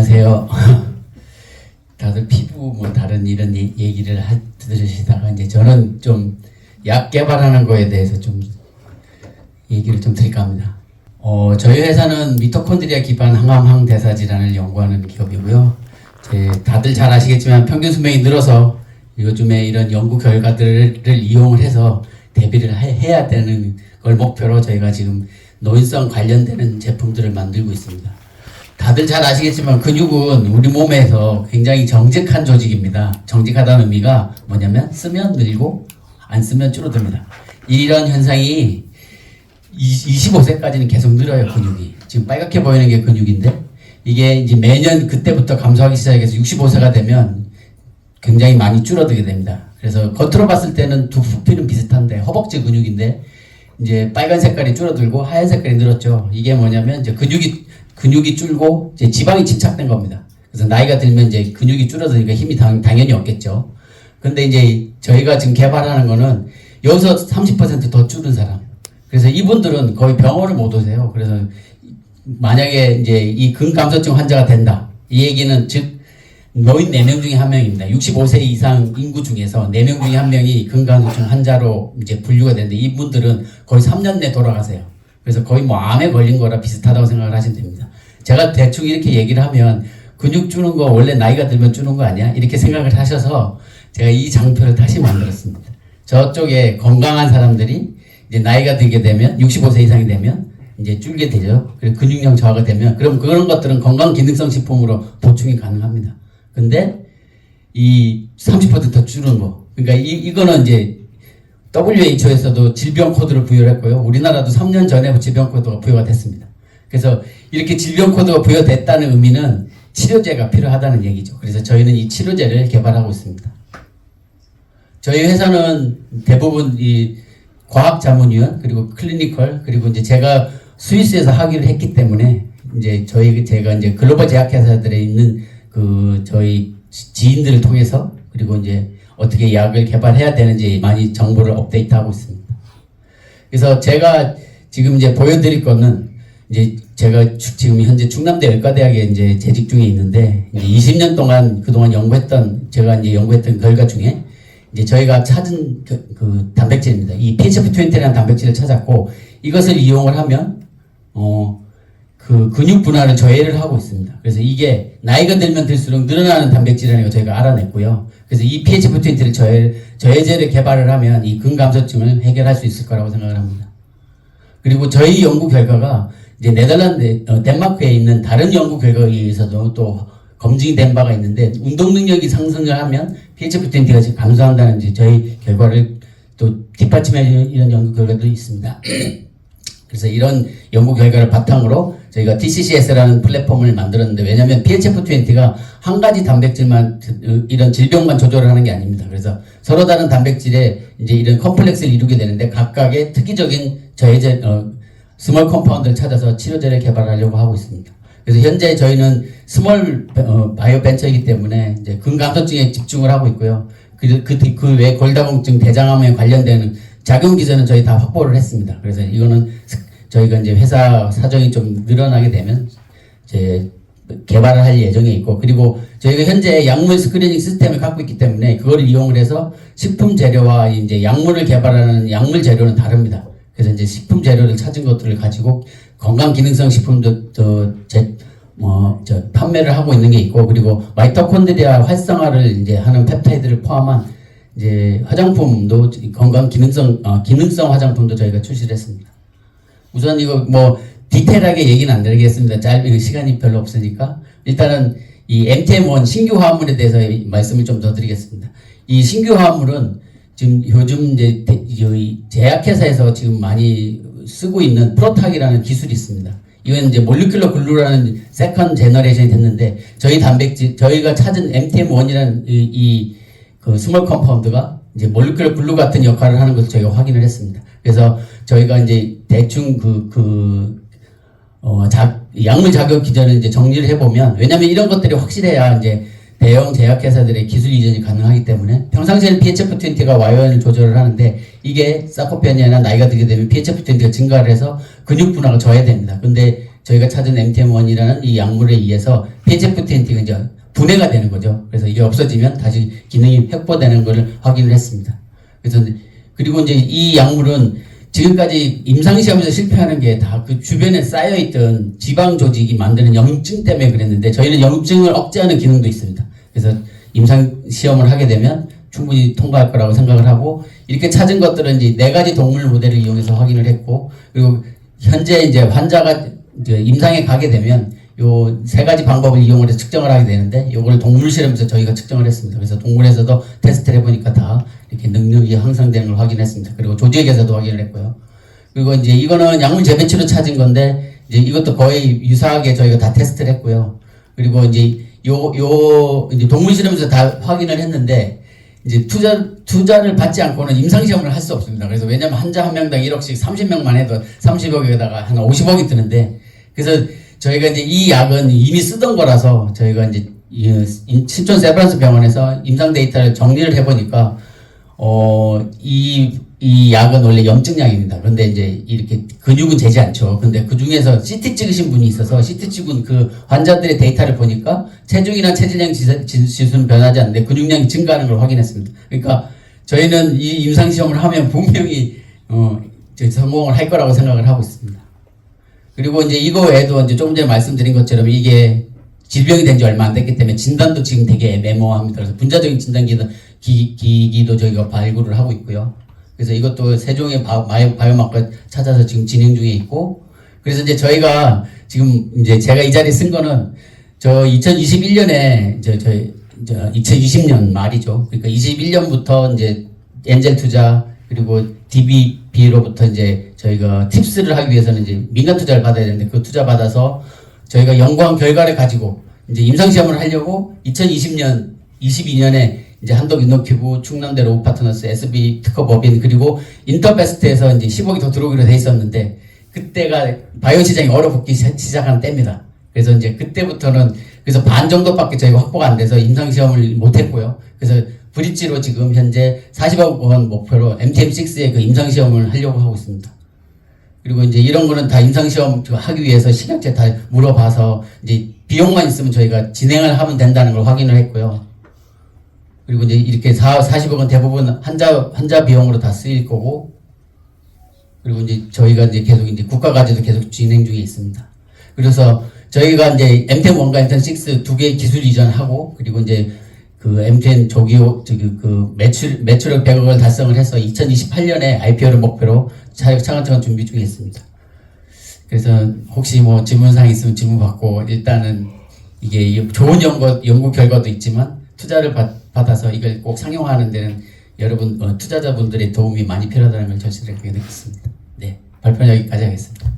안녕하세요. 다들 피부 뭐 다른 이런 얘- 얘기를 하, 들으시다가 이제 저는 좀 약 개발하는 거에 대해서 좀 얘기를 좀 드릴까 합니다. 어, 저희 회사는 미토콘드리아 기반 항암 항 대사 질환을 연구하는 기업이고요. 제 다들 잘 아시겠지만 평균 수명이 늘어서 요즘에 이런 연구 결과들을 이용을 해서 대비를 해- 해야 되는 걸 목표로 저희가 지금 노인성 관련되는 제품들을 만들고 있습니다. 다들 잘 아시겠지만 근육은 우리 몸에서 굉장히 정직한 조직입니다. 정직하다는 의미가 뭐냐면 쓰면 늘고 안 쓰면 줄어듭니다. 이런 현상이 25세까지는 계속 늘어요 근육이. 지금 빨갛게 보이는 게 근육인데 이게 이제 매년 그때부터 감소하기 시작해서 65세가 되면 굉장히 많이 줄어들게 됩니다. 그래서 겉으로 봤을 때는 두 부피는 비슷한데 허벅지 근육인데 이제 빨간 색깔이 줄어들고 하얀 색깔이 늘었죠. 이게 뭐냐면 이제 근육이 근육이 줄고 이제 지방이 침착된 겁니다. 그래서 나이가 들면 이제 근육이 줄어드니까 힘이 당, 당연히 없겠죠. 근데 이제 저희가 지금 개발하는 거는 여기서 30%더 줄은 사람. 그래서 이분들은 거의 병원을 못 오세요. 그래서 만약에 이제 이 근감소증 환자가 된다. 이 얘기는 즉 노인 4명 중에 한 명입니다. 65세 이상 인구 중에서 4명 중에 한 명이 근감소증 환자로 이제 분류가 되는데 이분들은 거의 3년 내 돌아가세요. 그래서 거의 뭐 암에 걸린 거라 비슷하다고 생각을 하시면 됩니다. 제가 대충 이렇게 얘기를 하면 근육 주는 거 원래 나이가 들면 주는 거 아니야? 이렇게 생각을 하셔서 제가 이 장표를 다시 만들었습니다. 저쪽에 건강한 사람들이 이제 나이가 들게 되면 65세 이상이 되면 이제 줄게 되죠. 그리고 근육량 저하가 되면 그럼 그런 것들은 건강 기능성 식품으로 보충이 가능합니다. 근데 이 30%더 줄은 거. 그러니까 이, 이거는 이제 WHO에서도 질병 코드를 부여했고요. 우리나라도 3년 전에 질병 코드가 부여가 됐습니다. 그래서 이렇게 질병 코드가 부여됐다는 의미는 치료제가 필요하다는 얘기죠. 그래서 저희는 이 치료제를 개발하고 있습니다. 저희 회사는 대부분 이 과학 자문위원 그리고 클리니컬 그리고 이제 제가 스위스에서 학위를 했기 때문에 이제 저희 제가 이제 글로벌 제약회사들에 있는 그 저희 지인들을 통해서 그리고 이제 어떻게 약을 개발해야 되는지 많이 정보를 업데이트하고 있습니다. 그래서 제가 지금 이제 보여드릴 거는 이제 제가 추- 지금 현재 충남대 의과대학에 이제 재직 중에 있는데 이제 20년 동안 그동안 연구했던 제가 이제 연구했던 결과 중에 이제 저희가 찾은 그, 그 단백질입니다. 이 PHF20라는 단백질을 찾았고 이것을 이용을 하면 어, 그 근육 분할을 저해를 하고 있습니다. 그래서 이게 나이가 들면 들수록 늘어나는 단백질이라는 걸 저희가 알아냈고요. 그래서 이 PHF20를 저해, 저해제를 개발을 하면 이 근감소증을 해결할 수 있을 거라고 생각을 합니다. 그리고 저희 연구 결과가 이제 네덜란드, 어, 덴마크에 있는 다른 연구 결과에 의해서도 또 검증이 된 바가 있는데 운동 능력이 상승을 하면 PHF20가 감소한다는 이제 저희 결과를 또 뒷받침해 주는 이런 연구 결과도 있습니다. 그래서 이런 연구 결과를 바탕으로 저희가 TCCS라는 플랫폼을 만들었는데 왜냐하면 PHF20가 한 가지 단백질만 어, 이런 질병만 조절을 하는 게 아닙니다. 그래서 서로 다른 단백질에 이제 이런 컴플렉스를 이루게 되는데 각각의 특이적인 저해제 어, 스몰 컴파운드를 찾아서 치료제를 개발하려고 하고 있습니다. 그래서 현재 저희는 스몰 어, 바이오 벤처이기 때문에 이제 근감소증에 집중을 하고 있고요. 그, 그, 그외 골다공증, 대장암에 관련되는 작용 기전은 저희 다 확보를 했습니다. 그래서 이거는 스- 저희가 이제 회사 사정이 좀 늘어나게 되면 이제 개발을 할 예정에 있고 그리고 저희가 현재 약물 스크리닝 시스템을 갖고 있기 때문에 그걸 이용을 해서 식품 재료와 이제 약물을 개발하는 약물 재료는 다릅니다. 그래서 이제 식품 재료를 찾은 것들을 가지고 건강 기능성 식품도 저제 뭐 저 판매를 하고 있는 게 있고 그리고 마이토콘드리아 활성화를 이제 하는 펩타이드를 포함한 이제 화장품도 건강 기능성 어, 기능성 화장품도 저희가 출시를 했습니다. 우선 이거 뭐 디테일하게 얘기는 안 드리겠습니다. 짧은 시간이 별로 없으니까 일단은 이 MTM1 신규 화합물에 대해서 이 말씀을 좀 더 드리겠습니다. 이 신규 화합물은 지금 요즘 이제 제약회사에서 지금 많이 쓰고 있는 프로탁이라는 기술이 있습니다. 이건 이제 몰리큘러 글루라는 세컨 제너레이션이 됐는데 저희 단백질 저희가 찾은 MTM1이라는 이, 그 스몰 컴파운드가 이제 몰리큘러 글루 같은 역할을 하는 것을 저희가 확인을 했습니다. 그래서 저희가 이제 대충 그, 그, 어, 자, 약물 자격 기전을 이제 정리를 해보면, 왜냐면 이런 것들이 확실해야 이제 대형 제약회사들의 기술 이전이 가능하기 때문에 평상시에는 PHF20가 와이어를 조절을 하는데 이게 사코페니아나 나이가 들게 되면 PHF20가 증가를 해서 근육 분화가 저해됩니다. 근데 저희가 찾은 MTM1이라는 이 약물에 의해서 PGF20가 이제 분해가 되는 거죠. 그래서 이게 없어지면 다시 기능이 획보되는 것을 확인을 했습니다. 그래서 그리고 이제 이 약물은 지금까지 임상시험에서 실패하는 게 다 그 주변에 쌓여있던 지방 조직이 만드는 염증 때문에 그랬는데 저희는 염증을 억제하는 기능도 있습니다. 그래서 임상 시험을 하게 되면 충분히 통과할 거라고 생각을 하고 이렇게 찾은 것들은 이제 네 가지 동물 모델을 이용해서 확인을 했고 그리고 현재 이제 환자가 이제 임상에 가게 되면 요 세 가지 방법을 이용을 해서 측정을 하게 되는데 요거를 동물 실험에서 저희가 측정을 했습니다. 그래서 동물에서도 테스트를 해보니까 다 이렇게 능력이 향상되는 걸 확인했습니다. 그리고 조직에서도 확인을 했고요. 그리고 이제 이거는 약물 재배치로 찾은 건데 이제 이것도 거의 유사하게 저희가 다 테스트를 했고요. 그리고 이제 요, 요, 이제 동물 실험에서 다 확인을 했는데 이제 투자, 투자를 받지 않고는 임상시험을 할 수 없습니다. 그래서 왜냐면 환자 한 명당 1억씩 30명만 해도 30억에다가 한 50억이 드는데 그래서 저희가 이제 이 약은 이미 쓰던 거라서 저희가 이제 이 신촌 세브란스 병원에서 임상 데이터를 정리를 해보니까 어, 이, 이 약은 원래 염증약입니다. 그런데 이제 이렇게 근육은 재지 않죠. 근데 그 중에서 CT 찍으신 분이 있어서 CT 찍은 그 환자들의 데이터를 보니까 체중이나 체질량 지수- 지수는 변하지 않는데 근육량이 증가하는 걸 확인했습니다. 그러니까 저희는 이 임상시험을 하면 분명히, 어, 성공을 할 거라고 생각을 하고 있습니다. 그리고 이제 이거 외에도 이제 조금 전에 말씀드린 것처럼 이게 질병이 된 지 얼마 안 됐기 때문에 진단도 지금 되게 애매모호합니다. 그래서 분자적인 기, 기기도 저희가 발굴을 하고 있고요. 그래서 이것도 세종의 바, 바이오, 바이오마커 찾아서 지금 진행 중에 있고 그래서 이제 저희가 지금 이제 제가 이 자리에 쓴 거는 저 2021년에 저 저희 저 2020년 말이죠. 그러니까 21년부터 이제 엔젤 투자 그리고 DBB로부터 이제 저희가 팁스를 하기 위해서는 이제 민간 투자를 받아야 되는데 그 투자 받아서 저희가 연구한 결과를 가지고 이제 임상 시험을 하려고 2020년 22년에 이제 한독 인노큐브 충남대 로우 파트너스 SB 특허 법인 그리고 인터베스트에서 이제 10억이 더 들어오기로 돼 있었는데 그때가 바이오 시장이 얼어붙기 시- 시작한 때입니다. 그래서 이제 그때부터는 그래서 반 정도밖에 저희가 확보가 안 돼서 임상 시험을 못 했고요. 그래서 브릿지로 지금 현재 40억 원 목표로 MTM6의 그 임상 시험을 하려고 하고 있습니다. 그리고 이제 이런 거는 다 임상 시험 하기 위해서 식약처 다 물어봐서 이제 비용만 있으면 저희가 진행을 하면 된다는 걸 확인을 했고요. 그리고 이제 이렇게 4, 40억은 대부분 환자, 환자 비용으로 다 쓰일 거고, 그리고 이제 저희가 이제 계속 이제 국가 과제도 계속 진행 중에 있습니다. 그래서 저희가 이제 M10-1과 M10-6 두 개 기술 이전하고, 그리고 이제 그 M10 조기 저기 그 매출 매출액 100억을 달성을 해서 2028년에 IPO를 목표로 차- 차근차근 준비 중에 있습니다. 그래서 혹시 뭐 질문사항 있으면 질문 받고 일단은 이게 좋은 연구 연구 결과도 있지만 투자를 받, 받아서 이걸 꼭 상용화하는 데는 여러분 어, 투자자분들의 도움이 많이 필요하다는 걸 절실하게 느꼈습니다. 네 발표는 여기까지 하겠습니다.